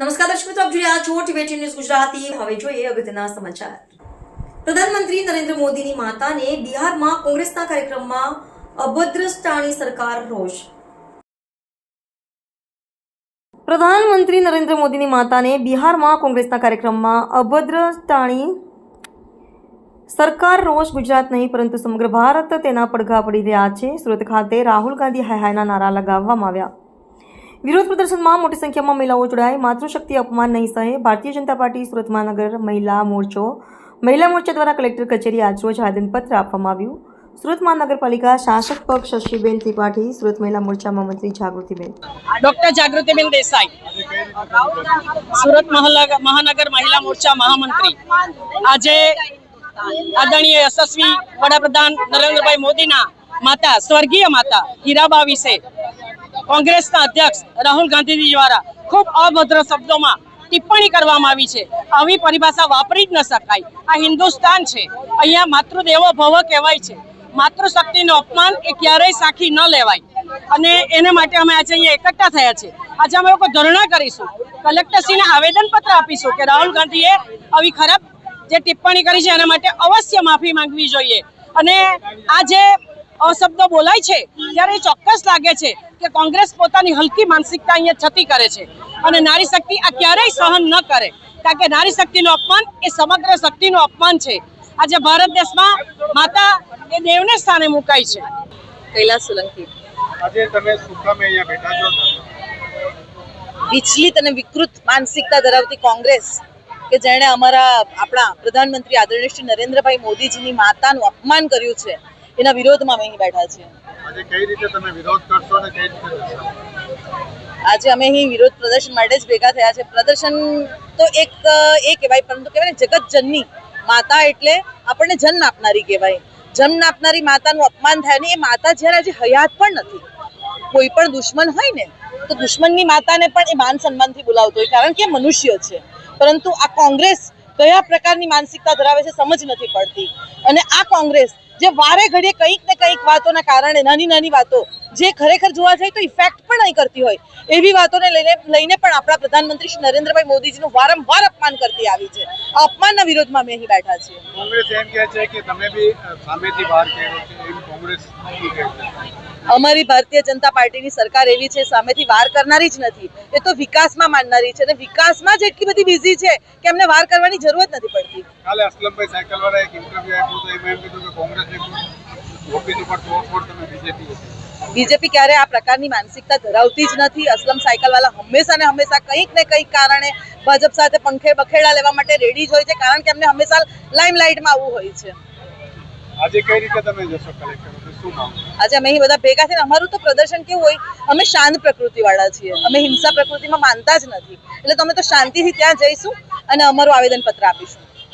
નમસ્કાર દર્શક મિત્રો, આપ જોઈ રહ્યા છો ટીવી ન્યૂઝ ગુજરાતી. હવે જોઈએ અગત્યના સમાચાર. પ્રધાનમંત્રી નરેન્દ્ર મોદીની માતાને બિહારમાં કોંગ્રેસના કાર્યક્રમમાં અભદ્રષ્ટાણી સરકાર રોષ. પ્રધાનમંત્રી નરેન્દ્ર મોદીની માતાને બિહારમાં કોંગ્રેસના કાર્યક્રમમાં અભદ્રષ્ટાણી સરકાર રોષ ગુજરાત નહીં, પરંતુ સમગ્ર ભારત તેના પડઘા પડી રહ્યા છે. સુરત ખાતે રાહુલ ગાંધી હાય હાયના નારા લગાવવામાં આવ્યા. વિરોધ પ્રદર્શનમાં મોટી સંખ્યામાં મહિલાઓ જોડાઈ. માતૃશક્તિ અપમાન નહીં સહે. ભારતીય જનતા પાર્ટી સુરત મહાનગર મહિલા મોરચો. મહિલા મોરચા દ્વારા કલેક્ટર કચેરી આજરોજ આવેદનપત્ર આપવામાં આવ્યું. સુરત મહાનગરપાલિકા શાસક પક્ષ શશીબેન ત્રિપાઠી, સુરત મહિલા મોરચામાં મંત્રી જાગૃતિબેન. ડોક્ટર જાગૃતિબેન દેસાઈ, સુરત મહાનગર મહિલા મોરચા મહામંત્રી. આજે આદરણીય યશસ્વી વડાપ્રધાન નરેન્દ્રભાઈ મોદીના માતા, સ્વર્ગીય માતા હીરાબા વિશે કોંગ્રેસના અધ્યક્ષ રાહુલ ગાંધીજી દ્વારા ખૂબ અભદ્ર શબ્દોમાં ટિપ્પણી કરવામાં આવી છે. આવી પરિભાષા વાપરી જ ન શકાય. આ હિન્દુસ્તાન છે. અહીંયા માતૃદેવો ભવ કહેવાય છે. માતૃશક્તિનું અપમાન એ ક્યારેય સાખી ન લેવાય. અને એને માટે અમે આજે અહીંયા એકઠા થયા છે આજે અમે લોકો ધરણા કરીશું. કલેક્ટરશ્રીને આવેદનપત્ર આપીશું કે રાહુલ ગાંધીએ આવી ખરાબ જે ટિપ્પણી કરી છે એના માટે અવશ્ય માફી માંગવી જોઈએ. અને આ જે અશબ્દો બોલાય છે ત્યારે એ ચોક્કસ લાગે છે કે કોંગ્રેસ પોતાની હલકી માનસિકતા અહીંયા છતી કરે છે. અને નારી શક્તિ આ ક્યારેય સહન ન કરે. કારણ કે નારી શક્તિનું અપમાન એ સમગ્ર શક્તિનું અપમાન છે. આજે ભારત દેશમાં માતા એ દેવને સ્થાને મુકાઈ છે. કૈલાસ સોલંકી. આજે તમે સુકામે અહીંયા બેઠા છો વિચલિત અને વિકૃત માનસિકતા ધરાવતી કોંગ્રેસ કે જેણે અમારા આપણા પ્રધાનમંત્રી આદરણીય શ્રી નરેન્દ્રભાઈ મોદીજીની માતાનું અપમાન કર્યું છે એના વિરોધમાં અમે અહીં બેઠા છીએ. આજે અમે અહીં વિરોધ પ્રદર્શન માટે જ ભેગા થયા છે. પ્રદર્શન તો એક એ કહેવાય પરંતુ કહેવાય ને જગત જનની માતા એટલે આપણને જન્મ આપનારી કહેવાય. જન્મ આપનારી માતાનું અપમાન થાય ને એ માતા જ્યારે આજે હયાત પણ નથી કોઈ પણ દુશ્મન હોય ને તો દુશ્મનની માતાને પણ એ માન સન્માનથી બોલાવતો હોય કારણ કે મનુષ્ય છે. પરંતુ આ કોંગ્રેસ કયા પ્રકારની માનસિકતા ધરાવે છે સમજ નથી પડતી. અને આ કોંગ્રેસ જે વારે ઘડીએ કંઈક ને કંઈક વાતોના કારણે નાની નાની વાતો જે ખરેખર જોવા જાય તો ઇફેક્ટ પણ નહીં કરતી હોય. એવી વાતોને લઈને લઈને પણ આપણા પ્રધાનમંત્રી શ્રી નરેન્દ્રભાઈ મોદીજીનું વારંવાર અપમાન કરતી આવી છે. આ અપમાનના વિરોધમાં અમે અહીં બેઠા છીએ. કોંગ્રેસ એમ કહે છે કે તમે બી સામેથી બહાર કહેરો છો એમ કોંગ્રેસ શું કહે છે? અમારી ભારતીય જનતા પાર્ટીની સરકાર એવી છે સામેથી વાર કરનારી જ નથી. એ તો વિકાસમાં માનનારી છે અને વિકાસમાં જ એટલી બધી બિઝી છે કે એમને વાર કરવાની જરૂરત નથી પડતી. કાલે અસલમભાઈ સાયકલવાળા એક ઇન્ટરવ્યુ આપ્યું તો એમાં એમ કીધું કે કોંગ્રેસ ઓફિસ ઉપર તોડફોડ તમે બીજેપી બીજેપી ક્યારે આ પ્રકારની માનસિકતા ધરાવતી જ નથી. અસલમ સાયકલવાલા હંમેશા ને હંમેશા કંઈક ને કંઈક કારણે ભાજપ સાથે પંખે બખેડા લેવા માટે રેડી જ હોય છે કારણ કે એમને હંમેશા લાઇમલાઇટમાં આવવું હોય છે. આજે કઈ રીતે તમે જશો કલેક્ટર શું આજે અમે અહીં બધા ભેગા થઈને અમારું તો પ્રદર્શન કેવું હોય અમે શાંત પ્રકૃતિવાળા છીએ. અમે હિંસા પ્રકૃતિમાં માનતા જ નથી. એટલે તમે તો શાંતિથી ત્યાં જઈશું અને અમારું આવેદનપત્ર આપીશું.